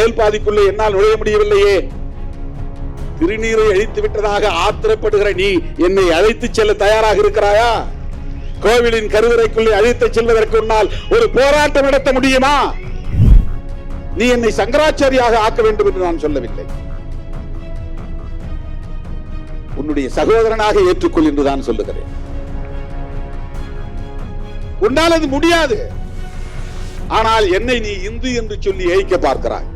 மேல் பாதிக்குள்ளே என்னால் நுழைய முடியவில்லையே. திருநீரை அழித்து விட்டதாக ஆத்திரப்படுகிற நீ என்னை அழைத்து செல்ல தயாராக இருக்கிறாயா? கோவிலின் கருவறைக்குள்ளே அழைத்து செல்வதற்கு முன்னால் ஒரு போராட்டம் நடத்த முடியுமா? நீ என்னை சங்கராச்சாரியாக ஆக்க வேண்டும் என்று நான் சொல்லவில்லை. உன்னுடைய சகோதரனாக ஏற்றுக்கொள் என்று தான் சொல்லுகிறேன். உன்னால் அது முடியாது. ஆனால் என்னை நீ இந்து என்று சொல்லி ஏய்க்க பார்க்கிறாய்.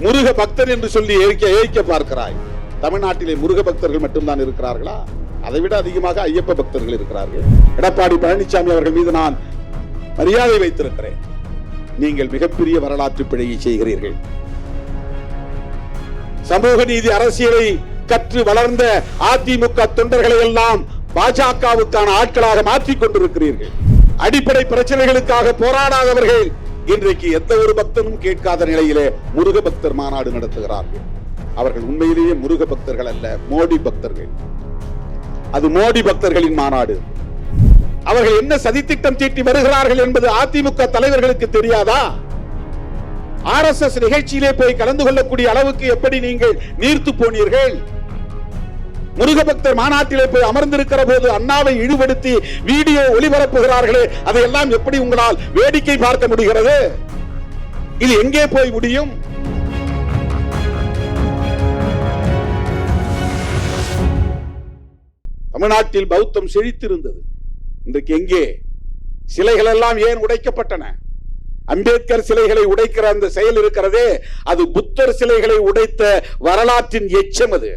முருக பக்தர் என்று சொல்லி ஏய்க்க ஏய்க்க பார்க்கிறாய். தமிழ்நாட்டிலே முருக பக்தர்கள் மட்டும்தான் இருக்கிறார்களா? அதை விட அதிகமாக ஐயப்ப பக்தர்கள் இருக்கிறார்கள். எடப்பாடி பழனிசாமி அவர்கள் மீது நான் மரியாதை வைத்திருக்கிறேன். நீங்கள் மிகப்பெரிய வரலாற்று பிழையை செய்கிறீர்கள். சமூக நீதி அரசியலை கற்று வளர்ந்த அதிமுக தொண்டர்களை எல்லாம் பாஜகவுக்கான ஆட்களாக மாற்றிக் கொண்டிருக்கிறீர்கள். அடிப்படை பிரச்சனைகளுக்காக போராடாதவர்கள் இன்றைக்கு எந்த ஒரு பக்தனும் கேட்காத நிலையிலே முருக பக்தர் மாநாடு நடத்துகிறார்கள். அவர்கள் உண்மையிலேயே முருக பக்தர்கள் அல்ல மோடி பக்தர்கள். அது மோடி பக்தர்களின் மாநாடு. அவர்கள் என்ன சதித்திட்டம் தீட்டி வருகிறார்கள் என்பது அதிமுக தலைவர்களுக்கு தெரியாதா? ஆர் எஸ் எஸ் நிகழ்ச்சியிலே போய் கலந்து கொள்ளக்கூடிய அளவுக்கு எப்படி நீங்கள் நீர்த்து போனீர்கள்? முருகபக்தர் மாநாட்டிலே போய் அமர்ந்திருக்கிற போது அண்ணாவை இழிவுபடுத்தி வீடியோ ஒளிபரப்புகிறார்களே அதையெல்லாம் எப்படி உங்களால் வேடிக்கை பார்க்க முடிகிறது? இது எங்கே போய் முடியும்? தமிழ்நாட்டில் பௌத்தம் செழித்திருந்தது. இன்றைக்கு எங்கே? சிலைகள் எல்லாம் ஏன் உடைக்கப்பட்டன? அம்பேத்கர் சிலைகளை உடைக்கிற அந்த செயல் இருக்கிறதே அது புத்தர் சிலைகளை உடைத்த வரலாற்றின் எச்சம் அது.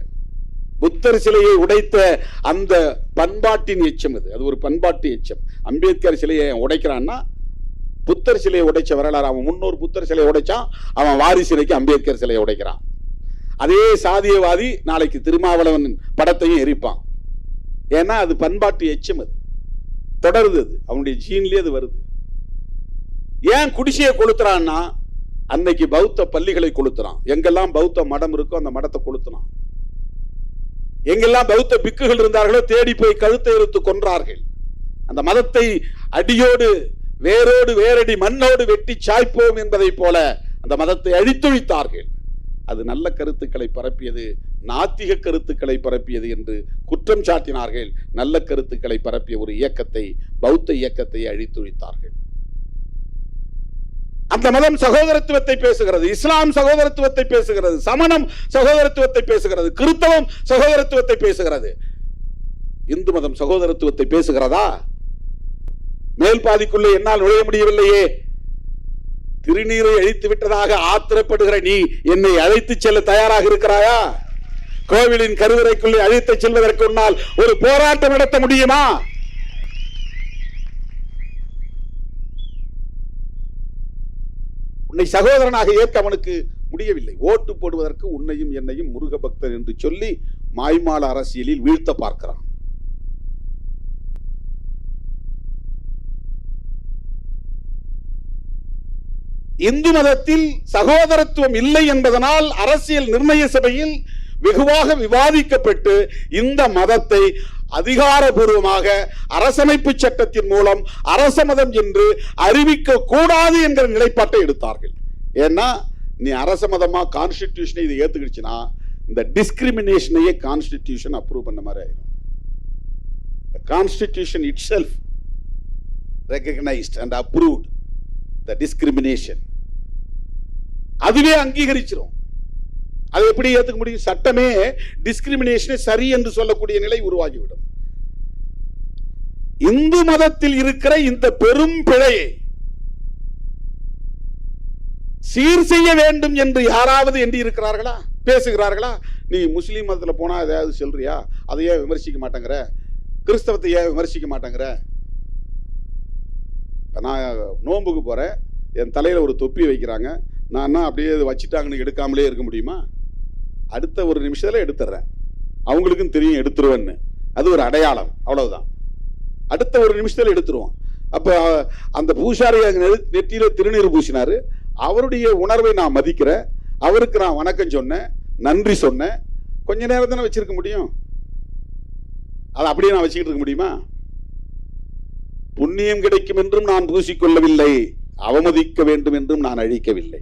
புத்தர் சிலையை உடைத்த அந்த பண்பாட்டின் எச்சம் அது அது ஒரு பண்பாட்டு எச்சம். அம்பேத்கர் சிலையை உடைக்கிறான்னா புத்தர் சிலையை உடைச்ச வரலாறு. அவன் முன்னோர் புத்தர் சிலையை உடைச்சான். அவன் வாரி சிலைக்கு அம்பேத்கர் சிலையை உடைக்கிறான். அதே சாதியவாதி நாளைக்கு திருமாவளவன் படத்தையும் எரிப்பான். ஏன்னா அது பண்பாட்டு எச்சம் அது. தொடருது அது. அவனுடைய ஜீன்லயே அது வருது. ஏன் குடிசையை கொளுத்துறான்னா அன்னைக்கு பௌத்த பள்ளிகளை கொளுத்துறான். எங்கெல்லாம் பௌத்த மடம் இருக்கோ அந்த மடத்தை கொளுத்துறான் எங்கெல்லாம் பௌத்த பிக்குகள் இருந்தார்களோ தேடி போய் கழுத்தை இழுத்து கொன்றார்கள். அந்த மதத்தை அடியோடு வேரோடு வேரடி மண்ணோடு வெட்டி சாய்ப்போம் என்பதை போல அந்த மதத்தை அழித்தொழித்தார்கள் அது நல்ல கருத்துக்களை பரப்பியது நாத்திக கருத்துக்களை பரப்பியது என்று குற்றம் சாட்டினார்கள். நல்ல கருத்துக்களை பரப்பிய ஒரு இயக்கத்தை பௌத்த இயக்கத்தை அழித்தொழித்தார்கள் அந்த மதம் சகோதரத்துவத்தை பேசுகிறது இஸ்லாம் சகோதரத்துவத்தை பேசுகிறது சமணம் சகோதரத்துவத்தை பேசுகிறது கிறித்தவம் சகோதரத்துவத்தை பேசுகிறது. இந்து மதம் சகோதரத்துவத்தை பேசுகிறதா? மேல் பாதிக்குள்ளே என்னால் நுழைய முடியவில்லையே. திருநீரை அழித்து விட்டதாக ஆத்திரப்படுகிற நீ என்னை அழைத்து செல்ல தயாராக இருக்கிறாயா? கோவிலின் கருவறைக்குள்ளே அழைத்து செல்வதற்கு முன்னால் ஒரு போராட்டம் நடத்த முடியுமா? உன்னை சகோதரனாக ஏற்க அவனுக்கு முடியவில்லை. ஓட்டு போடுவதற்கு உன்னையும் என்னையும் முருக பக்தர் என்று சொல்லி மாய்மால அரசியலில் வீழ்த்த பார்க்கிறான். இந்து மதத்தில் சகோதரத்துவம் இல்லை என்பதனால் அரசியல் நிர்ணய சபையில் வெகுவாக விவாதிக்கப்பட்டு இந்த மதத்தை அதிகாரபூர்வமாக அரசமைப்பு சட்டத்தின் மூலம் அரச மதம் என்று அறிவிக்க கூடாது என்கிற நிலைப்பாட்டை எடுத்தார்கள். ஏன்னா நீ அரச மதமா கான்ஸ்டிடியூஷனை இதை ஏத்துக்கிடுச்சுன்னா இந்த டிஸ்கிரிமினேஷனையே கான்ஸ்டிடியூஷன் அப்ரூவ் பண்ண மாதிரி ஆயிடும் constitution itself recognised and approved the discrimination அதுவே அங்கீகரிச்சிடும் அதை எப்படி ஏற்றுக்க முடியும்? சட்டமே டிஸ்கிரிமினேஷனை சரி என்று சொல்லக்கூடிய நிலை உருவாகிவிடும். இந்து மதத்தில் இருக்கிற இந்த பெரும் பிழையை சீர் செய்ய வேண்டும் என்று யாராவது எண்ணி இருக்கிறார்களா பேசுகிறார்களா? நீ முஸ்லீம் மதத்தில் போனா ஏதாவது சொல்றியா? அதையே விமர்சிக்க மாட்டேங்கிற? கிறிஸ்தவத்தை ஏன் விமர்சிக்க மாட்டேங்கிற? நான் நோன்புக்கு போறேன். என் தலையில ஒரு தொப்பி வைக்கிறாங்க. நான் என்ன அப்படியே வச்சுட்டாங்கன்னு எடுக்காமலே இருக்க முடியுமா? அடுத்த ஒரு நிமிஷத்துல எடுத்துடுறேன் அவங்களுக்கும் தெரியும் எடுத்துருவேன்னு. அது ஒரு அடையாளம். அவ்வளவுதான். அடுத்த ஒரு நிமிஷத்தில் எடுத்துருவோம். அப்போ அந்த பூசாரி நெற்றியில் திருநீர் பூசினார். அவருடைய உணர்வை நான் மதிக்கிறேன். அவருக்கு நான் வணக்கம் சொன்னேன். நன்றி சொன்னேன். கொஞ்ச நேரம் தானே வச்சிருக்க முடியும்? அதை அப்படியே நான் வச்சுக்கிட்டு இருக்க முடியுமா? புண்ணியம் கிடைக்கும் என்றும் நான் பூசிக்கொள்ளவில்லை. அவமதிக்க வேண்டும் என்றும் நான் அழிக்கவில்லை.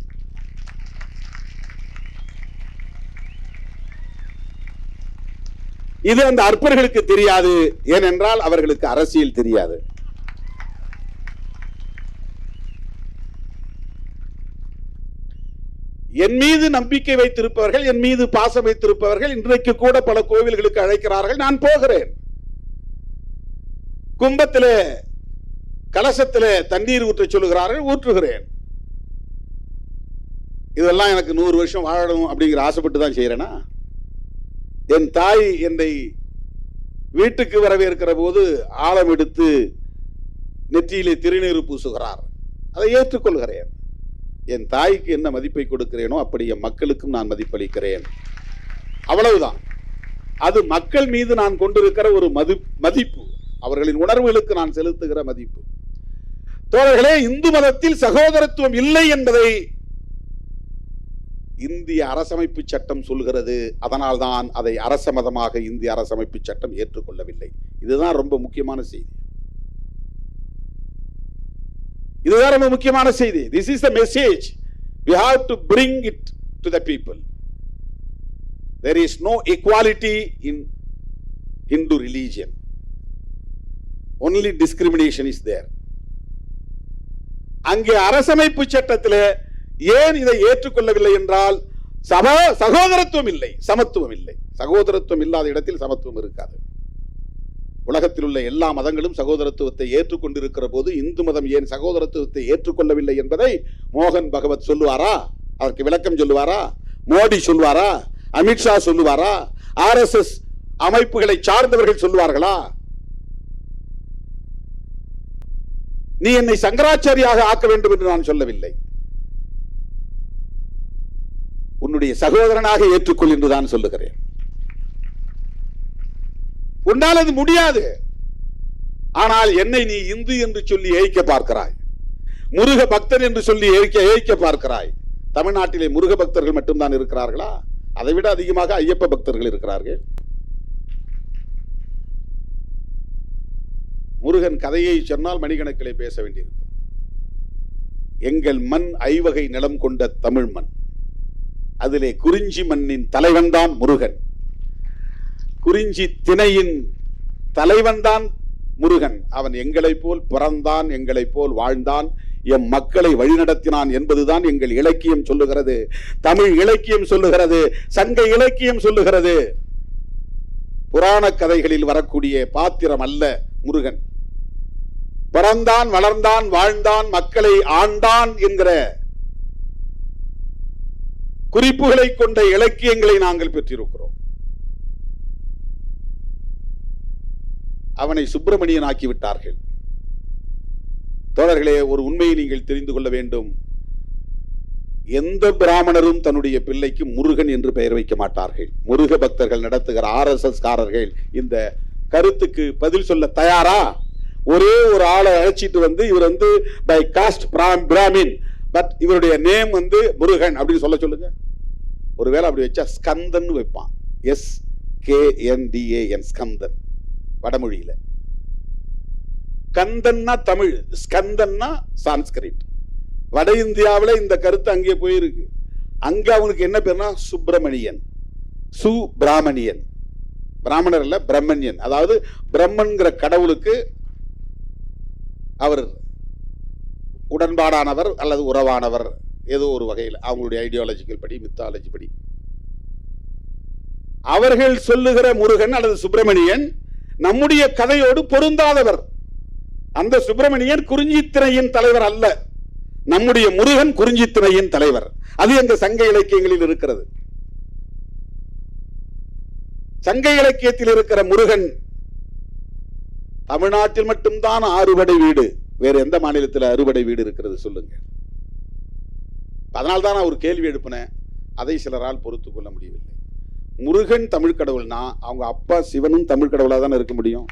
இது அந்த அற்பர்களுக்கு தெரியாது. ஏனென்றால் அவர்களுக்கு அரசியல் தெரியாது. என் மீது நம்பிக்கை வைத்திருப்பவர்கள் என் மீது பாசம் வைத்திருப்பவர்கள் இன்றைக்கு கூட பல கோவில்களுக்கு அழைக்கிறார்கள். நான் போகிறேன். கும்பத்திலே கலசத்திலே தண்ணீர் ஊற்ற சொல்லுகிறார்கள் ஊற்றுகிறேன். இதெல்லாம் எனக்கு நூறு வருஷம் வாழணும் அப்படிங்கிற ஆசைப்பட்டு தான் செய்கிறேன்னா என் தாய் என்னை வீட்டுக்கு வரவேற்கிற போது ஆழம் எடுத்து நெற்றியிலே திருநீர் பூசுகிறார். அதை ஏற்றுக்கொள்கிறேன். என் தாய்க்கு என்ன மதிப்பை கொடுக்கிறேனோ அப்படி என் மக்களுக்கும் நான் மதிப்பளிக்கிறேன். அவ்வளவுதான். அது மக்கள் மீது நான் கொண்டிருக்கிற ஒரு மதி மதிப்பு. அவர்களின் உணர்வுகளுக்கு நான் செலுத்துகிற மதிப்பு. தோழர்களே இந்து மதத்தில் சகோதரத்துவம் இல்லை என்பதை இந்திய அரசமைப்பு சட்டம் சொல்கிறது அதனால்தான் அதை அரச மதமாக இந்திய அரசமைப்பு சட்டம் ஏற்றுக்கொள்ளவில்லை. இதுதான் ரொம்ப முக்கியமான செய்தி. இதுதான் ரொம்ப முக்கியமான செய்தி. This is the message we have to bring it to the people there is no equality in Hindu religion only discrimination is there அங்கே அரசமைப்பு சட்டத்தில் ஏன் இதை ஏற்றுக்கொள்ளவில்லை என்றால் சபா சகோதரத்துவம் இல்லை சமத்துவம் இல்லை. சகோதரத்துவம் இல்லாத இடத்தில் சமத்துவம் இருக்காது. உலகத்தில் உள்ள எல்லா மதங்களும் சகோதரத்துவத்தை ஏற்றுக்கொண்டிருக்கிற போது இந்து மதம் ஏன் சகோதரத்துவத்தை ஏற்றுக்கொள்ளவில்லை என்பதை மோகன் பகவத் சொல்லுவாரா? அதற்கு விளக்கம் சொல்லுவாரா? மோடி சொல்லுவாரா? அமித்ஷா சொல்லுவாரா? ஆர்எஸ்எஸ் அமைப்புகளை சார்ந்தவர்கள் சொல்லுவார்களா? நீ என்னை சங்கராச்சாரியாக ஆக்க வேண்டும் என்று நான் சொல்லவில்லை. உன்னுடைய சகோதரனாக ஏற்றுக்கொள் என்று தான் சொல்லுகிறேன். உன்னால் அது முடியாது. ஆனால் என்னை நீ இந்து என்று சொல்லி ஏய்க்க பார்க்கிறாய். முருக பக்தன் என்று சொல்லி ஏய்க்க ஏய்க்க பார்க்கிறாய். தமிழ்நாட்டிலே முருக பக்தர்கள் மட்டும்தான் இருக்கிறார்களா? அதை விட அதிகமாக ஐயப்ப பக்தர்கள் இருக்கிறார்கள். முருகன் கதையை சொன்னால் மணிகணக்கிலே பேச வேண்டியிருக்கும். எங்கள் மண் ஐவகை நிலம் கொண்ட தமிழ் மண். அதிலே குறிஞ்சி மண்ணின் தலைவன்தான் முருகன். குறிஞ்சி திணையின் தலைவன்தான் முருகன். அவன் எங்களைப் போல் பிறந்தான் எங்களைப் போல் வாழ்ந்தான் எம் மக்களை வழிநடத்தினான் என்பதுதான் எங்கள் இலக்கியம் சொல்லுகிறது. தமிழ் இலக்கியம் சொல்லுகிறது சங்க இலக்கியம் சொல்லுகிறது. புராண கதைகளில் வரக்கூடிய பாத்திரம் அல்ல முருகன். பிறந்தான் வளர்ந்தான் வாழ்ந்தான் மக்களை ஆண்டான் என்கிற குறிப்புகளை கொண்ட இலக்கியங்களை நாங்கள் பெற்றிருக்கிறோம். அவனை சுப்பிரமணியன் ஆக்கி விட்டார்கள் தோழர்களே ஒரு உண்மையை நீங்கள் தெரிந்து கொள்ள வேண்டும். எந்த பிராமணரும் தன்னுடைய பிள்ளைக்கு முருகன் என்று பெயர் வைக்க மாட்டார்கள். முருக பக்தர்கள் நடத்துகிற ஆர் எஸ் எஸ் காரர்கள் இந்த கருத்துக்கு பதில் சொல்ல தயாரா? ஒரே ஒரு ஆளை அழைச்சிட்டு வந்து இவர் வந்து பை காஸ்ட் பிராமின். பட் இவருடைய நேம் வந்து முருகன் அப்படின்னு சொல்ல சொல்லுங்க. ஒருவேளை அப்படி வச்சா ஸ்கந்தன் வைப்பான். S K N D A N Skandan வடமொழியில. கந்தன்னா தமிழ் ஸ்கந்தன்னா சான்ஸ்கிரிட். வட இந்தியாவில் இந்த கருத்து அங்கே போயிருக்கு. அங்க அவனுக்கு என்ன பேர்னா சுப்பிரமணியன். சு பிராமணியன். பிராமணர் இல்ல பிரம்மணியன். அதாவது பிரம்மன்கிற கடவுளுக்கு அவர் உடன்பாடானவர் அல்லது உறவானவர். ஏதோ ஒரு வகையில் அவங்களுடைய ஐடியாலஜிக்கல் படி மித்தாலஜி படி. அவர்கள் சொல்லுகிற முருகன் அல்லது சுப்பிரமணியன் நம்முடைய கதையோடு பொருந்தாதவர். அந்த சுப்பிரமணியன் குறிஞ்சித்திரையின் தலைவர் அல்ல. நம்முடைய முருகன் குறிஞ்சித்திரையின் தலைவர். அது எங்க சங்க இலக்கியங்களில் இருக்கிறது. சங்க இலக்கியத்தில் இருக்கிற முருகன் தமிழ்நாட்டில் மட்டும்தான் அறுபடை வீடு. வேற எந்த மாநிலத்தில் அறுபடை வீடு இருக்கிறது சொல்லுங்க. அதனால்தான் நான் ஒரு கேள்வி எழுப்பினேன். அதை சிலரால் பொறுத்து கொள்ள முடியவில்லை. முருகன் தமிழ் கடவுள்னா அவங்க அப்பா சிவனும் தமிழ் கடவுளாக தானே இருக்க முடியும்?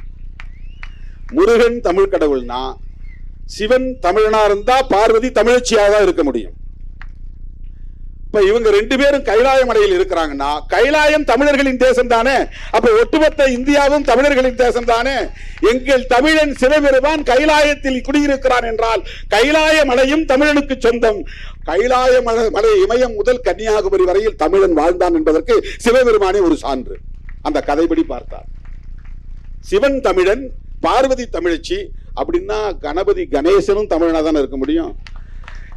முருகன் தமிழ் கடவுள்னா சிவன் தமிழனா இருந்தா பார்வதி தமிழச்சியாக தான் இருக்க முடியும். இப்ப இவங்க ரெண்டு பேரும் கைலாய மலையில் இருக்கிறாங்கன்னா கைலாயம் தமிழர்களின் தேசம் தானே? அப்ப ஒட்டுமொத்த இந்தியாவும் தமிழர்களின் தேசம் தானே? எங்கள் தமிழன் சிவபெருமான் கைலாயத்தில் குடியிருக்கிறான் என்றால் கைலாய மலையும் தமிழனுக்கு சொந்தம். கைலாய மலை மலை இமயம் முதல் கன்னியாகுமரி வரையில் தமிழன் வாழ்ந்தான் என்பதற்கு சிவபெருமானே ஒரு சான்று. அந்த கதைப்படி பார்த்தார். சிவன் தமிழன் பார்வதி தமிழச்சி அப்படின்னா கணபதி கணேசனும் தமிழனா தானே இருக்க முடியும்?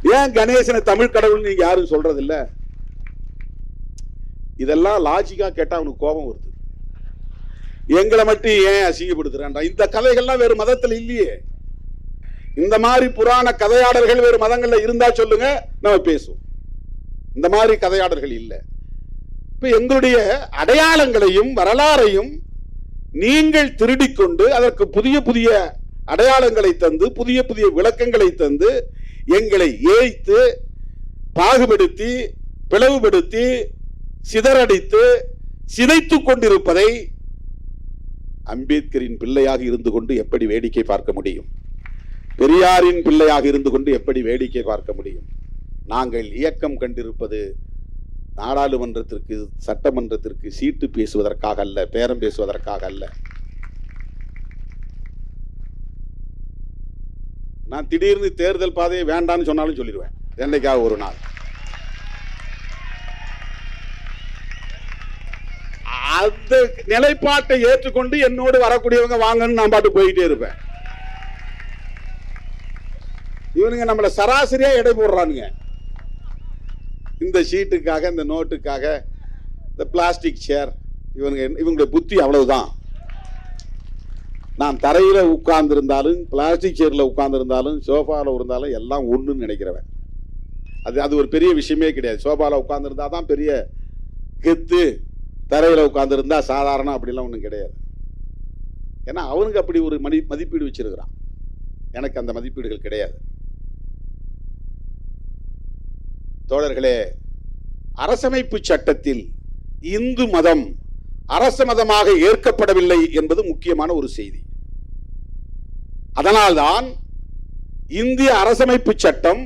ஏன் கணேசனை தமிழ் கடவுள் நீங்க யாரும் சொல்றது இல்ல இதெல்லாம் லாஜிக்கா கேட்டா அவனுக்கு கோபம் வருது. எங்களை மட்டும் ஏன் அசிங்கப்படுத்துறான்டா? இந்த கதைகள்லாம் வேறு மதத்துல இல்லையே. இந்த மாதிரி புராண கதையாடல்கள் வேறு மதங்கள்ல இருந்தா சொல்லுங்க நம்ம பேசுவோம். இந்த மாதிரி கதையாடல்கள் இல்லை. இப்ப எங்களுடைய அடையாளங்களையும் வரலாறையும் நீங்கள் திருடிக்கொண்டு அதற்கு புதிய புதிய அடையாளங்களை தந்து புதிய புதிய விளக்கங்களை தந்து எங்களை ஏய்த்து பாகுபடுத்தி பிளவுபடுத்தி சிதறடித்து சிதைத்து கொண்டிருப்பதை அம்பேத்கரின் பிள்ளையாக இருந்து கொண்டு எப்படி வேடிக்கை பார்க்க முடியும்? பெரியாரின் பிள்ளையாக இருந்து கொண்டு எப்படி வேடிக்கை பார்க்க முடியும்? நாங்கள் இயக்கம் கண்டிருப்பது நாடாளுமன்றத்திற்கு சட்டமன்றத்திற்கு சீட்டு பேசுவதற்காக அல்ல பேரம் பேசுவதற்காக அல்ல. நான் திடீர்னு தேர்தல் பாதையை வேண்டான்னு சொன்னாலும் சொல்லிடுவேன். என்னைக்காக ஒரு நாள். அந்த நிலைப்பாட்டை ஏற்றுக்கொண்டு என்னோடு வரக்கூடியவங்க வாங்கன்னு நான் பாட்டு போயிட்டே இருப்பேன். இவனுங்க நம்மள சராசரியா எடை போடுறானுங்க. இந்த ஷீட்டுக்காக இந்த நோட்டுக்காக இந்த பிளாஸ்டிக் சேர் இவனுங்க இவங்களுடைய புத்தி அவ்வளவுதான். நான் தரையில உட்கார்ந்துருந்தாலும் பிளாஸ்டிக் சேர்ல உட்கார்ந்து சோஃபாவில் இருந்தாலும் எல்லாம் ஒன்றுன்னு நினைக்கிறவன். அது அது ஒரு பெரிய விஷயமே கிடையாது. சோஃபாவில் உட்காந்துருந்தா தான் பெரிய கெத்து. தரையில் உட்காந்துருந்தா சாதாரணம் அப்படிலாம் ஒன்றும் கிடையாது. ஏன்னா அவனுக்கு அப்படி ஒரு மதி மதிப்பீடு வச்சிருக்கிறான். எனக்கு அந்த மதிப்பீடுகள் கிடையாது. தோழர்களே அரசமைப்பு சட்டத்தில் இந்து மதம் அரச மதமாக ஏற்கப்படவில்லை என்பது முக்கியமான ஒரு செய்தி. அதனால்தான் இந்திய அரசமைப்பு சட்டம்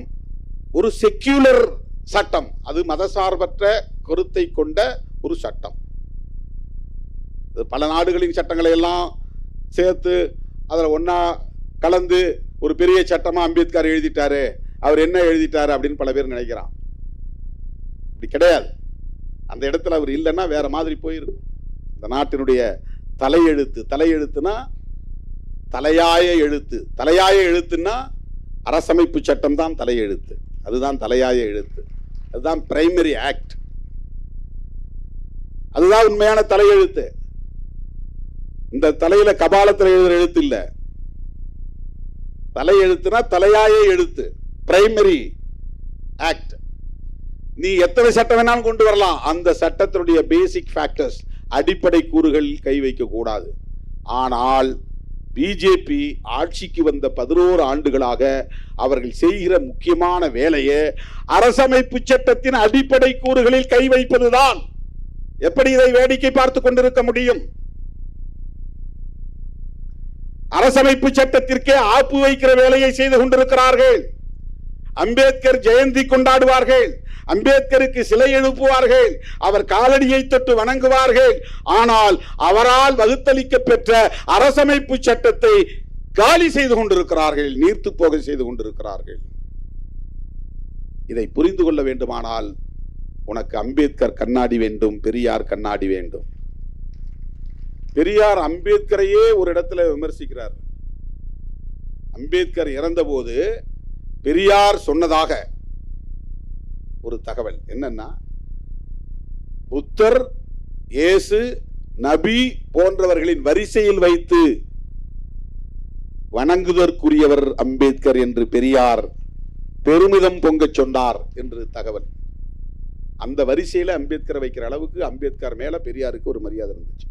ஒரு செக்யூலர் சட்டம். அது மதசார்பற்ற கருத்தை கொண்ட ஒரு சட்டம். பல நாடுகளின் சட்டங்களை எல்லாம் சேர்த்து அதில் ஒன்றா கலந்து ஒரு பெரிய சட்டமா அம்பேத்கர் எழுதிட்டாரு அவர் என்ன எழுதிட்டாரு அப்படின்னு பல பேர் நினைக்கிறான். இப்படி கிடையாது. அந்த இடத்துல அவர் இல்லைன்னா வேற மாதிரி போயிருக்கும். இந்த நாட்டினுடைய தலையெழுத்து தலையெழுத்துனா தலையாய எழுத்து. தலையாய எழுத்துன்னா அரசமைப்பு சட்டம் தான் தலையெழுத்து. அதுதான் தலையாய எழுத்து. அதுதான் பிரைமரி ஆக்ட் அதுதான் உண்மையான தலையெழுத்து. இந்த தலையில கபாலத்தில் எழுதுற எழுத்து இல்ல. தலையெழுத்துனா தலையாய எழுத்து. பிரைமரி ஆக்ட் நீ எத்தனை சட்டம் வேணாலும் கொண்டு வரலாம். அந்த சட்டத்தினுடைய பேசிக் ஃபேக்டர்ஸ் அடிப்படை கூறுகளில் கை வைக்க கூடாது. ஆனால் பிஜேபி ஆட்சிக்கு வந்த பதினோரு ஆண்டுகளாக அவர்கள் செய்கிற முக்கியமான வேலையை அரசமைப்பு சட்டத்தின் அடிப்படை கூறுகளில் கை வைப்பதுதான். எப்படி இதை வேடிக்கை பார்த்து கொண்டிருக்க முடியும்? அரசமைப்பு சட்டத்திற்கே ஆப்பு வைக்கிற வேலையை செய்து கொண்டிருக்கிறார்கள். அம்பேத்கர் ஜெயந்தி கொண்டாடுவார்கள். அம்பேத்கருக்கு சிலை எழுப்புவார்கள். அவர் காலடியை தொட்டு வணங்குவார்கள். ஆனால் அவரால் வகுத்தளிக்க பெற்ற அரசமைப்பு சட்டத்தை காலி செய்து கொண்டிருக்கிறார்கள் நீர்த்து போக செய்து கொண்டிருக்கிறார்கள். இதை புரிந்து கொள்ள வேண்டுமானால் உனக்கு அம்பேத்கர் கண்ணாடி வேண்டும் பெரியார் கண்ணாடி வேண்டும். பெரியார் அம்பேத்கரையே ஒரு இடத்துல விமர்சிக்கிறார். அம்பேத்கர் இறந்தபோது பெரியார் சொன்னதாக ஒரு தகவல். என்னன்னா புத்தர் இயேசு நபி போன்றவர்களின் வரிசையில் வைத்து வணங்குதற்குரியவர் அம்பேத்கர் என்று பெரியார் பெருமிதம் பொங்கச் சொன்னார் என்று தகவல். அந்த வரிசையில அம்பேத்கரை வைக்கிற அளவுக்கு அம்பேத்கர் மேல பெரியாருக்கு ஒரு மரியாதை இருந்துச்சு.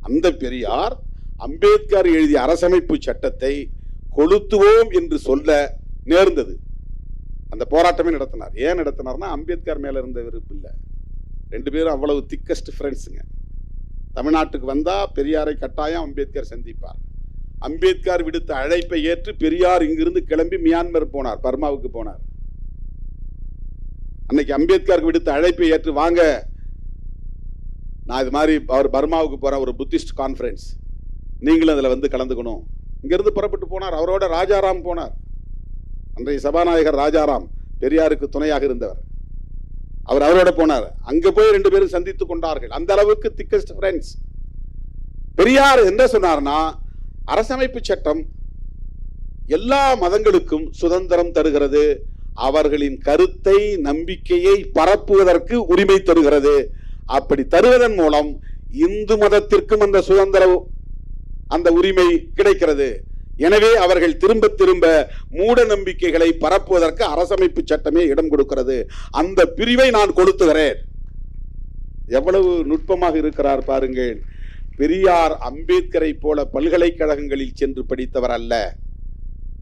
அந்த பெரியார் அம்பேத்கர் எழுதிய அரசமைப்பு சட்டத்தை கொளுத்துவோம் என்று சொல்ல நேர்ந்தது. அந்த போராட்டமே நடத்தினார். ஏன் நடத்தினார்னா அம்பேத்கர் மேலே இருந்த வெறுப்பு இல்லை. ரெண்டு பேரும் அவ்வளவு திக்கஸ்ட் ஃப்ரெண்ட்ஸுங்க தமிழ்நாட்டுக்கு வந்தால் பெரியாரை கட்டாயம் அம்பேத்கர் சந்திப்பார். அம்பேத்கர் விடுத்த அழைப்பை ஏற்று பெரியார் இங்கிருந்து கிளம்பி மியான்மர் போனார் பர்மாவுக்கு போனார். அன்னைக்கு அம்பேத்கருக்கு விடுத்த அழைப்பை ஏற்று வாங்க நான் இது மாதிரி அவர் பர்மாவுக்கு போகிற ஒரு புத்திஸ்ட் கான்ஃபரன்ஸ் நீங்களும் அதில் வந்து கலந்துக்கணும். இங்கேருந்து புறப்பட்டு போனார். அவரோட ராஜாராம் போனார். அன்றைய சபாநாயகர் ராஜாராம் பெரியாருக்கு துணையாக இருந்தவர். அவர் அவரோட போனார். அங்க போய் ரெண்டு பேரும் சந்தித்து கொண்டார்கள். அந்த அளவுக்கு திக்கஸ்ட் ஃப்ரெண்ட்ஸ் பெரியார் என்ன சொன்னார்னா அரசமைப்பு சட்டம் எல்லா மதங்களுக்கும் சுதந்திரம் தருகிறது. அவர்களின் கருத்தை நம்பிக்கையை பரப்புவதற்கு உரிமை தருகிறது. அப்படி தருவதன் மூலம் இந்து மதத்திற்கும் அந்த சுதந்திரம் அந்த உரிமை கிடைக்கிறது. எனவே அவர்கள் திரும்ப திரும்ப மூட நம்பிக்கைகளை பரப்புவதற்கு அரசமைப்பு சட்டமே இடம் கொடுக்கிறது. அந்த பிரிவை நான் கொளுத்துகிறேன். எவ்வளவு நுட்பமாக இருக்கிறார் பாருங்கள். பெரியார் அம்பேத்கரை போல பல்கலைக்கழகங்களில் சென்று படித்தவர் அல்ல.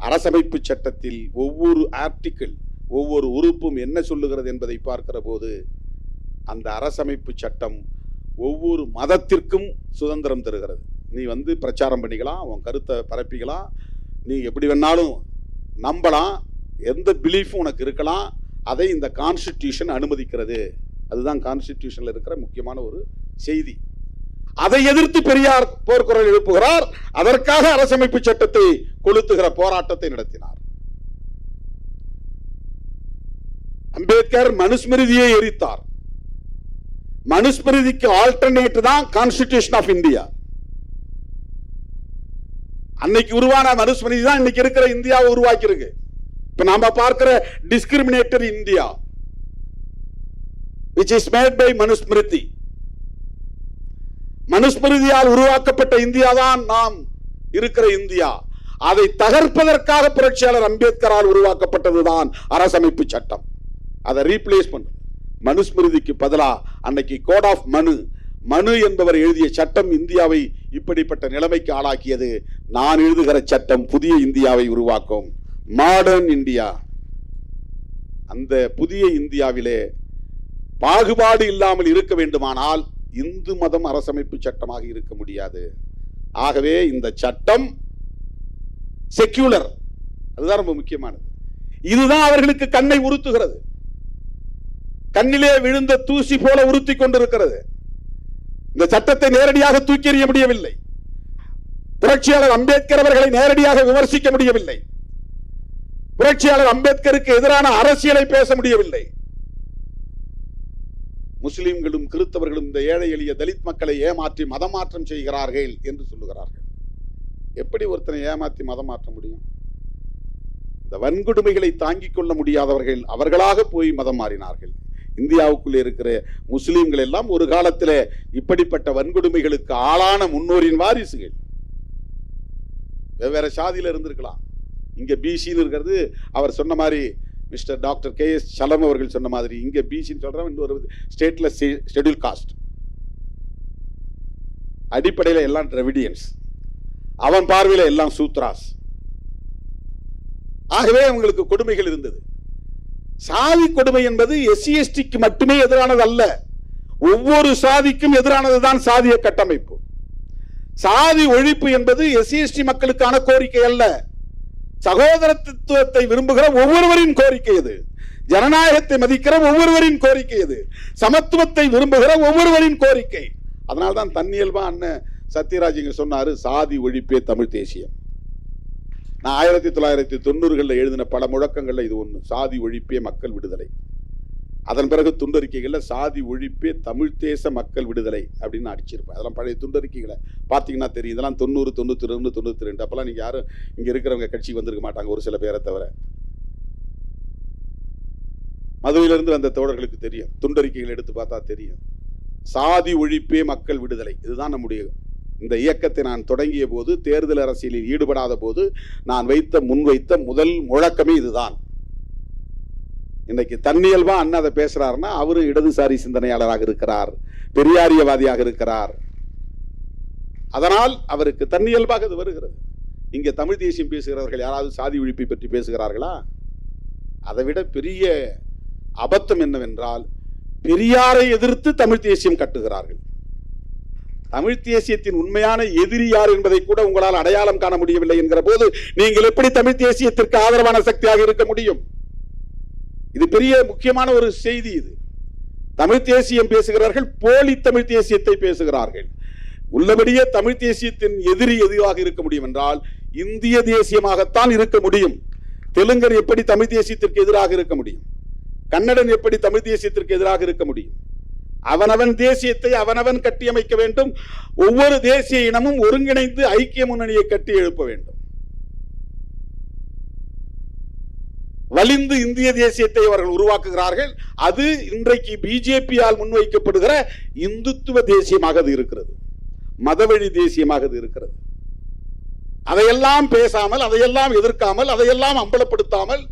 அரசமைப்பு சட்டத்தில் ஒவ்வொரு ஆர்டிக்கிள் ஒவ்வொரு உறுப்பும் என்ன சொல்லுகிறது என்பதை பார்க்கிற போது அந்த அரசமைப்பு சட்டம் ஒவ்வொரு மதத்திற்கும் சுதந்திரம் தருகிறது. நீ வந்து பிரச்சாரம் பண்ணிக்கலாம் உன் கருத்தை பரப்பிக்கலாம். நீ எப்படி வேணாலும் நம்பலாம். எந்த பிலீஃபும் உனக்கு இருக்கலாம். அதை இந்த கான்ஸ்டிடியூஷன் அனுமதிக்கிறது. அதுதான் கான்ஸ்டிடியூஷனில் இருக்கிற முக்கியமான ஒரு செய்தி. அதை எதிர்த்து பெரியார் போர்க்குரல் எழுப்புகிறார். அதற்காக அரசமைப்பு சட்டத்தை கொளுத்துகிற போராட்டத்தை நடத்தினார். அம்பேத்கர் மனுஸ்மிருதியை எரித்தார். மனுஸ்மிருதிக்கு ஆல்டர்னேட் தான் கான்ஸ்டிடியூஷன் ஆஃப் இந்தியா அன்னைக்கு உருவான மனுஸ்மிருதி தான் இன்னைக்கு இருக்கிற இந்தியாவை உருவாக்கியிருக்கு. இப்ப நாம பார்க்கிற discriminator India which is made by Manusmriti மனுஸ்மிருதியால் உருவாக்கப்பட்ட இந்தியா தான் நாம் இருக்கிற இந்தியா. அதை தகர்ப்பதற்காக புரட்சியாளர் அம்பேத்கரால் உருவாக்கப்பட்டதுதான் அரசமைப்பு சட்டம். அதை ரீப்ளேஸ் பண்ணு. மனுஸ்மிருதிக்கு பதிலா அன்னைக்கு கோட் ஆஃப் மனு மனு என்பவர் எழுதிய சட்டம் இந்தியாவை இப்படிப்பட்ட நிலைமைக்கு ஆளாக்கியது. நான் எழுதுகிற சட்டம் புதிய இந்தியாவை உருவாக்கும். மாடர்ன் இந்தியா அந்த புதிய இந்தியாவிலே பாகுபாடு இல்லாமல் இருக்க வேண்டுமானால் இந்து மதம் அரசமைப்பு சட்டமாக இருக்க முடியாது. ஆகவே இந்த சட்டம் செக்யூலர் அதுதான் ரொம்ப முக்கியமானது. இதுதான் அவர்களுக்கு கண்ணை உறுத்துகிறது. கண்ணிலே விழுந்த தூசி போல உறுத்தி கொண்டிருக்கிறது. இந்த சட்டத்தை நேரடியாக தூக்கி எறிய முடியவில்லை. புரட்சியாளர் அம்பேத்கர் அவர்களை நேரடியாக விமர்சிக்க முடியவில்லை. புரட்சியாளர் அம்பேத்கருக்கு எதிரான அரசியலை பேச முடியவில்லை. முஸ்லிம்களும் கிறிஸ்தவர்களும் இந்த ஏழை எளிய தலித் மக்களை ஏமாற்றி மதமாற்றம் செய்கிறார்கள் என்று சொல்லுகிறார்கள். எப்படி ஒருத்தனை ஏமாற்றி மதம் மாற்ற முடியும்? இந்த வன்கொடுமைகளை தாங்கிக் கொள்ள முடியாதவர்கள் அவர்களாக போய் மதம் மாறினார்கள். இந்தியாவுக்குள்ளே இருக்கிற முஸ்லிம்கள் எல்லாம் ஒரு காலத்தில் இப்படிப்பட்ட வன்கொடுமைகளுக்கு ஆளான முன்னோரின் வாரிசுகள். வெவ்வேறு சாதியில இருந்திருக்கலாம். இங்க பிசின்னு இருக்கிறது அவர் சொன்ன மாதிரி மிஸ்டர் டாக்டர் கே எஸ் சலம் அவர்கள் சொன்ன மாதிரி இங்க பிசின்னு சொல்றவன் இன்னொரு ஸ்டேட்ல ஷெட்யூல் காஸ்ட். அடிப்படையில் எல்லாம் டிரவிடியன்ஸ் அவன் பார்வையில் எல்லாம் சூத்ராஸ். ஆகவே அவங்களுக்கு கொடுமைகள் இருந்தது. சாதி கொடுமை என்பது எஸ்சி எஸ்டிக்கு மட்டுமே எதிரானது அல்ல ஒவ்வொரு சாதிக்கும் எதிரானதுதான் சாதிய கட்டமைப்பு. சாதி ஒழிப்பு என்பது எஸ்சி எஸ்டி மக்களுக்கான கோரிக்கை அல்ல. சகோதரத்துவத்தை விரும்புகிற ஒவ்வொருவரின் கோரிக்கை இது. ஜனநாயகத்தை மதிக்கிற ஒவ்வொருவரின் கோரிக்கை இது. சமத்துவத்தை விரும்புகிற ஒவ்வொருவரின் கோரிக்கை. அதனால்தான் தன்னியல்பா அண்ணன் சத்யராஜ் சொன்னாரு சாதி ஒழிப்பே தமிழ் தேசியம். நான் ஆயிரத்தி தொள்ளாயிரத்தி தொண்ணூறுகளில் எழுதின பல முழக்கங்களில் இது ஒன்று சாதி ஒழிப்பே மக்கள் விடுதலை. அதன் பிறகு துண்டறிக்கைகளில் சாதி ஒழிப்பே தமிழ் தேச மக்கள் விடுதலை அப்படின்னு அடிச்சிருப்பேன். அதெல்லாம் பழைய துண்டறிக்கைகளை. பார்த்தீங்கன்னா தெரியும். இதெல்லாம் தொண்ணூறு தொண்ணூற்றி ரெண்டு தொண்ணூற்றி ரெண்டு. அப்பெல்லாம் நீங்கள் யாரும் இங்கே இருக்கிறவங்க கட்சிக்கு வந்திருக்க மாட்டாங்க ஒரு சில பேரை தவிர. மதுரையிலிருந்து வந்த தோழர்களுக்கு தெரியும். துண்டறிக்கைகள் எடுத்து பார்த்தா தெரியும். சாதி ஒழிப்பே மக்கள் விடுதலை. இதுதான் நம்முடைய இந்த இயக்கத்தை நான் தொடங்கிய போது தேர்தல் அரசியலில் ஈடுபடாத போது நான் வைத்த முன்வைத்த முதல் முழக்கமே இதுதான். இன்னைக்கு தன்னியல்பா அண்ணன் அதை பேசுறாருன்னா அவரு இடதுசாரி சிந்தனையாளராக இருக்கிறார் பெரியாரியவாதியாக இருக்கிறார். அதனால் அவருக்கு தன்னியல்பாக அது வருகிறது. இங்கே தமிழ் தேசியம் பேசுகிறவர்கள் யாராவது சாதி ஒழிப்பை பற்றி பேசுகிறார்களா? அதை விட பெரிய அபத்தம் என்னவென்றால் பெரியாரை எதிர்த்து தமிழ் தேசியம் கட்டுகிறார்கள். தமிழ் தேசியத்தின் உண்மையான எதிரி யார் என்பதை கூட உங்களால் அடையாளம் காண முடியவில்லை என்கிற போது நீங்கள் எப்படி தமிழ் தேசியத்திற்கு ஆதரவான சக்தியாக இருக்க முடியும்? இது பெரிய முக்கியமான ஒரு செய்தி இது. தமிழ் தேசியம் பேசுகிறார்கள் போலி தமிழ் தேசியத்தை பேசுகிறார்கள். உள்ளபடியே தமிழ் தேசியத்தின் எதிரி எதுவாக இருக்க முடியும் என்றால் இந்திய தேசியமாகத்தான் இருக்க முடியும். தெலுங்கர் எப்படி தமிழ் தேசியத்திற்கு எதிராக இருக்க முடியும்? கன்னடன் எப்படி தமிழ் தேசியத்திற்கு எதிராக இருக்க முடியும்? அவனவன் தேசியத்தை அவனவன் கட்டியமைக்க வேண்டும். ஒவ்வொரு தேசிய இனமும் ஒருங்கிணைந்து ஐக்கிய முன்னணியை கட்டி எழுப்ப வேண்டும். வலிந்து இந்திய தேசியத்தை அவர்கள் உருவாக்குகிறார்கள். அது இன்றைக்கு பிஜேபியால் முன்வைக்கப்படுகிற இந்துத்துவ தேசியமாக அது இருக்கிறது. மதவழி தேசியமாக அது இருக்கிறது. அதையெல்லாம் பேசாமல் அதையெல்லாம் எதிர்க்காமல் அதையெல்லாம் அம்பலப்படுத்தாமல்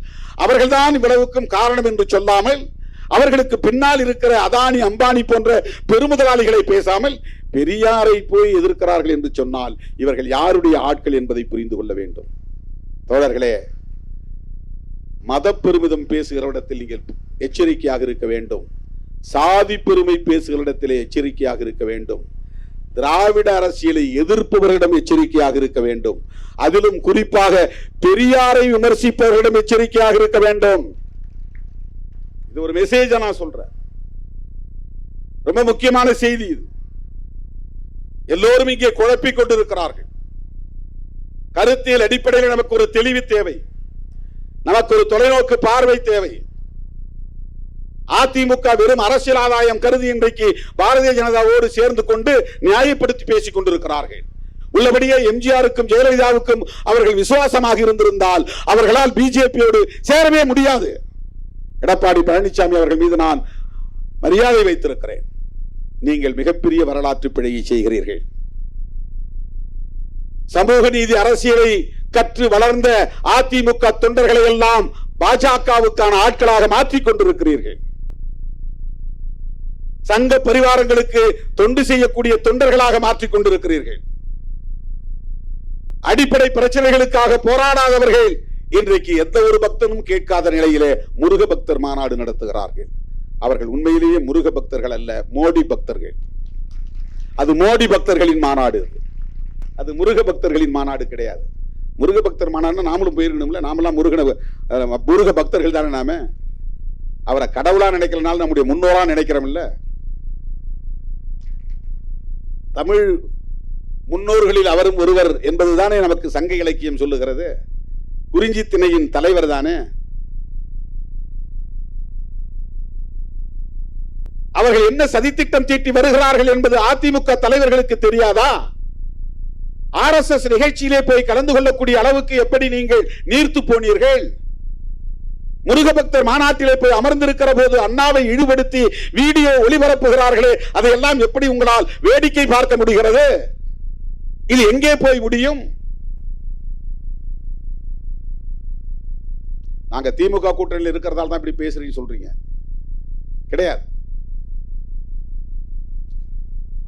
அவர்கள்தான் இவ்வளவுக்கும் காரணம் என்று சொல்லாமல் அவர்களுக்கு பின்னால் இருக்கிற அதானி அம்பானி போன்ற பெருமுதலாளிகளை பேசாமல் பெரியாரை போய் எதிர்க்கிறார்கள் என்று சொன்னால் இவர்கள் யாருடைய ஆட்கள் என்பதை புரிந்து கொள்ள வேண்டும். தோழர்களே மத பெருமிதம் பேசுகிற இடத்தில் நீங்கள் எச்சரிக்கையாக இருக்க வேண்டும். சாதி பெருமை பேசுகிற இடத்திலே எச்சரிக்கையாக இருக்க வேண்டும். திராவிட அரசியலை எதிர்ப்பவர்களிடம் எச்சரிக்கையாக இருக்க வேண்டும். அதிலும் குறிப்பாக பெரியாரை விமர்சிப்பவர்களிடம் எச்சரிக்கையாக இருக்க வேண்டும். இது ஒரு மெசேஜ் நான் சொல்றேன். ரொம்ப முக்கியமான செய்தி இது. எல்லோரும் இங்கே குழப்பிக் கொண்டிருக்கிறார்கள். கருத்தியல் அடிப்படையில் நமக்கு ஒரு தெளிவு தேவை. நமக்கு ஒரு தொலைநோக்கு பார்வை தேவை. அதிமுக வெறும் அரசியல் ஆதாயம் கருதி இன்றைக்கு பாரதிய ஜனதாவோடு சேர்ந்து கொண்டு நியாயப்படுத்தி பேசிக் கொண்டிருக்கிறார்கள். உள்ளபடியே எம்ஜிஆருக்கும் ஜெயலலிதாவுக்கும் அவர்கள் விசுவாசமாக இருந்திருந்தால் அவர்களால் பிஜேபியோடு சேரவே முடியாது. எடப்பாடி பழனிசாமி அவர்கள் மீது நான் மரியாதை வைத்திருக்கிறேன். நீங்கள் மிகப்பெரிய வரலாற்று பிழையை செய்கிறீர்கள். சமூக நீதி அரசியலை கற்று வளர்ந்த அதிமுக தொண்டர்களை எல்லாம் பாஜகவுக்கான ஆட்களாக மாற்றிக் கொண்டிருக்கிறீர்கள். சங்க பரிவாரங்களுக்கு தொண்டு செய்யக்கூடிய தொண்டர்களாக மாற்றிக் கொண்டிருக்கிறீர்கள். அடிப்படை பிரச்சனைகளுக்காக போராடாதவர்கள் இன்றைக்கு எந்த ஒரு பக்தனும் கேட்காத நிலையிலே முருக பக்தர் மாநாடு நடத்துகிறார்கள். அவர்கள் உண்மையிலேயே முருக பக்தர்கள் அல்ல மோடி பக்தர்கள். அது மோடி பக்தர்களின் மாநாடு அது. முருக பக்தர்களின் மாநாடு கிடையாது. முருக பக்தர் மாநாடுனா நாமளும் போயிருக்கணும்ல நாமெல்லாம் முருகன முருக பக்தர்கள் தானே நாம? அவரை கடவுளா நினைக்கிறனால நம்முடைய முன்னோரா நினைக்கிறோம்ல. தமிழ் முன்னோர்களில் அவரும் ஒருவர் என்பதுதானே நமக்கு சங்க இலக்கியம் சொல்லுகிறது. குறிஞ்சி திணையின் தலைவர் தானே அவர்கள் என்ன சதித்திட்டம் தீட்டி வருகிறார்கள் என்பது அதிமுக தலைவர்களுக்கு தெரியாதா? ஆர்எஸ்எஸ் நிகழ்ச்சியிலே போய் கலந்து கொள்ளக்கூடிய அளவுக்கு எப்படி நீங்கள் நீர்த்து போனீர்கள்? முருகபக்தர் மாநாட்டிலே போய் அமர்ந்திருக்கிற போது அண்ணாவை இழிவுபடுத்தி வீடியோ ஒளிபரப்புகிறார்களே அதையெல்லாம் எப்படி உங்களால் வேடிக்கை பார்க்க முடிகிறது? இது எங்கே போய் முடியும்? நாங்க திமுக கூட்டணியில் இருக்கிறதால தான் இப்படி பேசுறீங்கன்னு சொல்றீங்க. கிடையாது.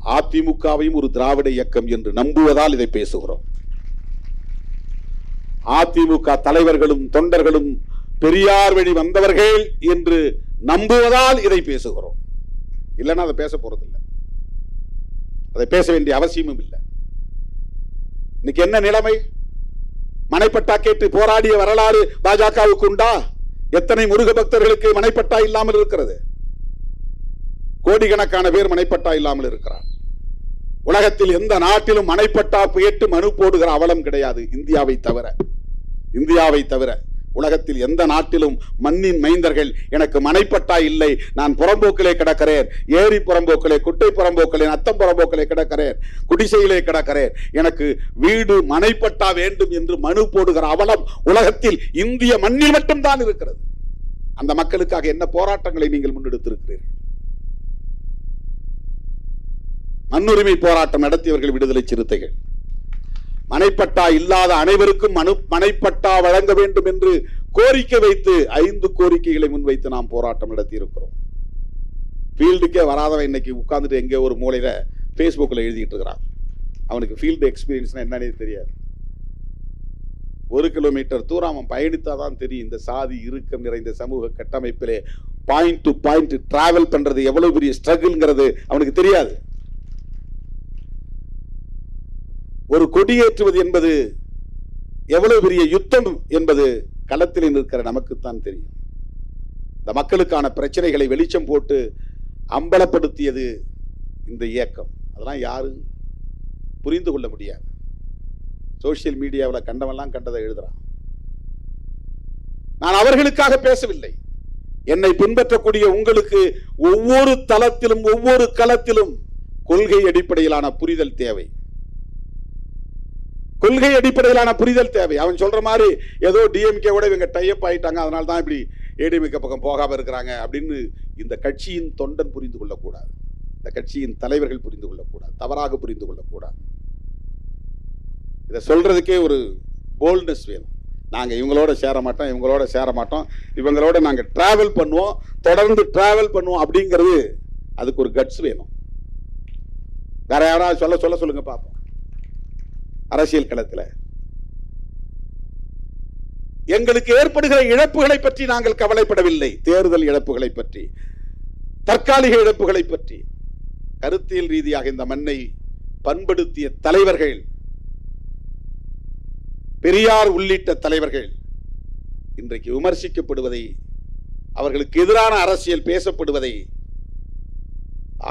அதிமுகவையும் ஒரு திராவிட இயக்கம் என்று நம்புவதால் இதை பேசுகிறோம். அதிமுக தலைவர்களும் தொண்டர்களும் பெரியார் வழி வந்தவர்கள் என்று நம்புவதால் இதை பேசுகிறோம். இல்லைன்னா அதை பேச போறதில்லை. அதை பேச வேண்டிய அவசியமும் இல்லை. இன்னைக்கு என்ன நிலைமை? மனைப்பட்டா கேட்டு போராடிய வரலாறு பாஜகவுக்கு உண்டா? எத்தனை முருக பக்தர்களுக்கு மனைப்பட்டா இல்லாமல் இருக்கிறது? கோடிக்கணக்கான பேர் மனைப்பட்டா இல்லாமல் இருக்கிறார். உலகத்தில் எந்த நாட்டிலும் மனைப்பட்டா புயட்டு மனு போடுகிற அவலம் கிடையாது. இந்தியாவை தவிர. இந்தியாவை தவிர. உலகத்தில் எந்த நாட்டிலும் மண்ணின் மைந்தர்கள் எனக்கு மனைப்பட்டா இல்லை. நான் புறம்போக்கிலே கிடக்கிறேன். ஏரி புறம்போக்கிலே குட்டை புறம்போக்கிலே அத்தம் புறம்போக்கிலே கிடக்கிறேன். குடிசையிலே கிடக்கிறேன். எனக்கு வீடு மனைப்பட்டா வேண்டும் என்று மனு போடுகிற அவலம் உலகத்தில் இந்திய மண்ணில் மட்டும்தான் இருக்கிறது. அந்த மக்களுக்காக என்ன போராட்டங்களை நீங்கள் முன்னெடுத்திருக்கிறீர்கள்? மண்ணுரிமை போராட்டம் நடத்தியவர்கள் விடுதலை சிறுத்தைகள். மனைப்பட்டா இல்லாத அனைவருக்கும் மனு மனைப்பட்டா வழங்க வேண்டும் என்று கோரிக்கை வைத்து ஐந்து கோரிக்கைகளை முன்வைத்து நாம் போராட்டம் நடத்தி இருக்கிறோம் ஃபீல்டுக்கே வராதவன் இன்னைக்கு உட்காந்துட்டு எங்கே ஒரு மூலையில் ஃபேஸ்புக்கில் எழுதிட்டு இருக்கிறான். அவனுக்கு ஃபீல்டு எக்ஸ்பீரியன்ஸ்னால் என்னன்னே தெரியாது. ஒரு கிலோமீட்டர் தூரம் அவன் பயணித்தாதான் தெரியும் இந்த சாதி இறுக்கம் நிறைந்த சமூக கட்டமைப்பிலே பாயிண்ட் டு பாயிண்ட் டிராவல் பண்ணுறது எவ்வளோ பெரிய ஸ்ட்ரகிள்ங்கிறது அவனுக்கு தெரியாது. ஒரு கொடியேற்றுவது என்பது எவ்வளவு பெரிய யுத்தம் என்பது களத்தில் நிற்கிற நமக்குத்தான் தெரியும். இந்த மக்களுக்கான பிரச்சனைகளை வெளிச்சம் போட்டு அம்பலப்படுத்தியது இந்த இயக்கம். அதெல்லாம் யாரும் புரிந்து கொள்ள முடியாது. சோசியல் மீடியாவில் கண்டவெல்லாம் கண்டதை எழுதுறான். நான் அவர்களுக்காக பேசவில்லை. என்னை பின்பற்றக்கூடிய உங்களுக்கு ஒவ்வொரு தளத்திலும் ஒவ்வொரு களத்திலும் கொள்கை அடிப்படையிலான புரிதல் தேவை. கொள்கை அடிப்படையிலான புரிதல் தேவை. அவன் சொல்ற மாதிரி ஏதோ டிஎம்கே கூட இவங்க டைப் ஆயிட்டாங்க அதனால தான் இப்படி ஏடிஎம்கே பக்கம் போகாம இருக்கிறாங்க அப்படின்னு இந்த கட்சியின் தொண்டன் புரிந்து கொள்ளக்கூடாது. இந்த கட்சியின் தலைவர்கள் புரிந்து கொள்ளக்கூடாது. தவறாக புரிந்து கொள்ளக்கூடாது. இதை சொல்றதுக்கே ஒரு போல்ட்னஸ் வேணும். நாங்கள் இவங்களோட சேர மாட்டோம் இவங்களோட சேர மாட்டோம். இவங்களோட நாங்கள் டிராவல் பண்ணுவோம் தொடர்ந்து டிராவல் பண்ணுவோம் அப்படிங்கிறது அதுக்கு ஒரு கட்ஸ் வேணும். வேற யாராவது சொல்ல சொல்ல சொல்லுங்க பார்ப்போம். அரசியல் களத்துல. எங்களுக்கு ஏற்படுகிற இழப்புகளை பற்றி நாங்கள் கவலைப்படவில்லை. தேர்தல் இழப்புகளை பற்றி தற்காலிக இழப்புகளை பற்றி. கருத்தியல் ரீதியாக இந்த மண்ணை பண்படுத்திய தலைவர்கள் பெரியார் உள்ளிட்ட தலைவர்கள் இன்றைக்கு விமர்சிக்கப்படுவதை அவர்களுக்கு எதிரான அரசியல் பேசப்படுவதை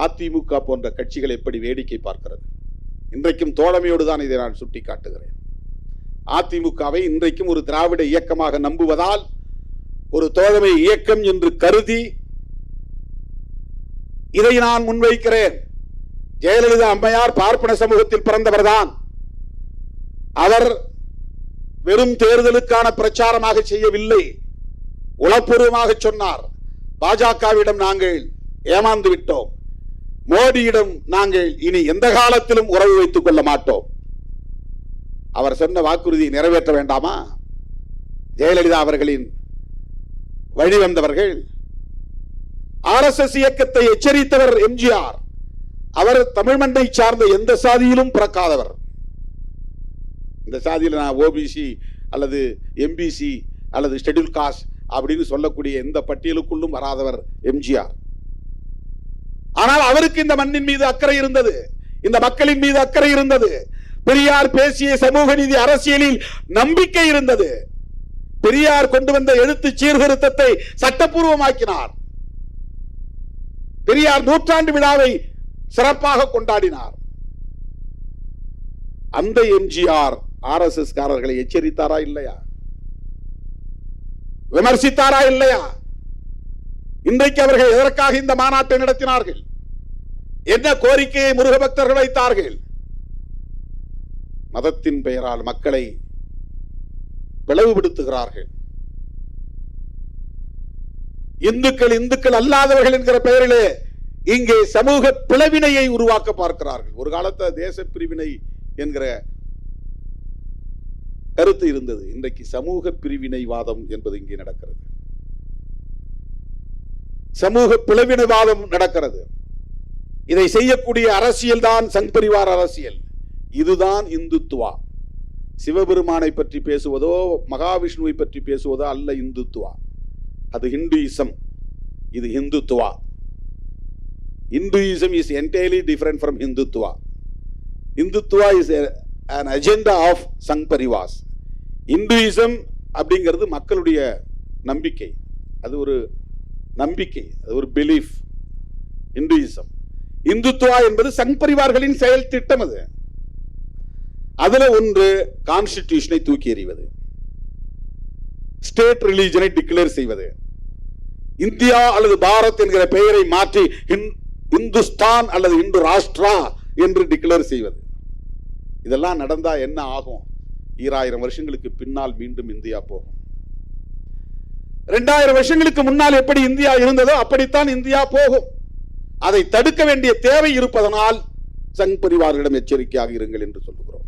அதிமுக போன்ற கட்சிகள் எப்படி வேடிக்கை பார்க்கிறது? இன்றைக்கும் தோழமையோடு தான் இதை நான் சுட்டி காட்டுகிறேன் அதிமுகவை இன்றைக்கும் ஒரு திராவிட இயக்கமாக நம்புவதால் ஒரு தோழமை இயக்கம் என்று கருதி இதை நான் முன்வைக்கிறேன். ஜெயலலிதா அம்மையார் பார்ப்பன சமூகத்தில் பிறந்தவர்தான். அவர் வெறும் தேர்தலுக்கான பிரச்சாரமாக செய்யவில்லை. உளப்பூர்வமாக சொன்னார். பாஜகவிடம் நாங்கள் ஏமாந்து விட்டோம் மோடியிடம் நாங்கள் இனி எந்த காலத்திலும் உறவு வைத்துக் கொள்ள மாட்டோம். அவர் சொன்ன வாக்குறுதியை நிறைவேற்ற வேண்டாமா? ஜெயலலிதா அவர்களின் வழிவந்தவர்கள் ஆர்எஸ்எஸ் இயக்கத்தை எச்சரித்தவர் எம்ஜிஆர் அவர் தமிழ் மண்ணை சார்ந்த எந்த சாதியிலும் பிறக்காதவர். இந்த சாதியில் நான் ஓபிசி அல்லது எம்பிசி அல்லது ஷெட்யூல் காஸ்ட் அப்படின்னு சொல்லக்கூடிய எந்த பட்டியலுக்குள்ளும் வராதவர் எம்ஜிஆர் ஆனால் அவருக்கு இந்த மண்ணின் மீது அக்கறை இருந்தது. இந்த மக்களின் மீது அக்கறை இருந்தது. பெரியார் பேசிய சமூக நீதி அரசியலில் நம்பிக்கை இருந்தது. பெரியார் கொண்டு வந்த எழுத்து சீர்திருத்தத்தை சட்டப்பூர்வமாக்கினார். பெரியார் நூற்றாண்டு விழாவை சிறப்பாக கொண்டாடினார். அந்த எம்ஜிஆர் ஆர் எஸ் எஸ் காரர்களை எச்சரித்தாரா இல்லையா? விமர்சித்தாரா இல்லையா? இன்றைக்கு அவர்கள் எதற்காக இந்த மாநாட்டை நடத்தினார்கள்? என்ன கோரிக்கையை முருக பக்தர்கள் வைத்தார்கள்? மதத்தின் பெயரால் மக்களை பிளவுபடுத்துகிறார்கள். இந்துக்கள் இந்துக்கள் அல்லாதவர்கள் என்கிற பெயரிலே இங்கே சமூக பிளவினையை உருவாக்க பார்க்கிறார்கள். ஒரு காலத்தில் தேச பிரிவினை என்கிற கருத்து இருந்தது. இன்றைக்கு சமூக பிரிவினைவாதம் என்பது இங்கே நடக்கிறது. சமூக பிளவினவாதம் நடக்கிறது. இதை செய்யக்கூடிய அரசியல் தான் சங் பரிவார் அரசியல். இதுதான் இந்துத்துவா. சிவபெருமானை பற்றி பேசுவதோ மகாவிஷ்ணுவை பற்றி பேசுவதோ அல்ல இந்துத்துவா. அது ஹிந்துயிசம். இது Hindutva Hinduism is entirely different from Hindutva Hindutva is an agenda of Sangh Parivar. Hinduism அப்படிங்கிறது மக்களுடைய நம்பிக்கை. அது ஒரு நம்பிக்கை அது ஒரு பிலீஃப் இந்துயிசம் இந்துத்துவா என்பது சங் பரிவார்களின் செயல் திட்டம் அது. அதுல ஒன்று கான்ஸ்டிடியூஷனை தூக்கி எறிவது. ஸ்டேட் ரிலீஜனை டிக்ளேர் செய்வது. இந்தியா அல்லது பாரத் என்கிற பெயரை மாற்றி இந்துஸ்தான் அல்லது இந்து ராஷ்டிரா என்று டிக்ளேர் செய்வது. இதெல்லாம் நடந்தா என்ன ஆகும்? ஈராயிரம் வருஷங்களுக்கு பின்னால் மீண்டும் இந்தியா போகும். ரெண்டாயிரம் வருஷங்களுக்கு முன்னால் எப்படி இந்தியா இருந்ததோ அப்படித்தான் இந்தியா போகும். அதை தடுக்க வேண்டிய தேவை இருப்பதனால் சங் பரிவார்களிடம் எச்சரிக்கையாக இருங்கள் என்று சொல்லுகிறோம்.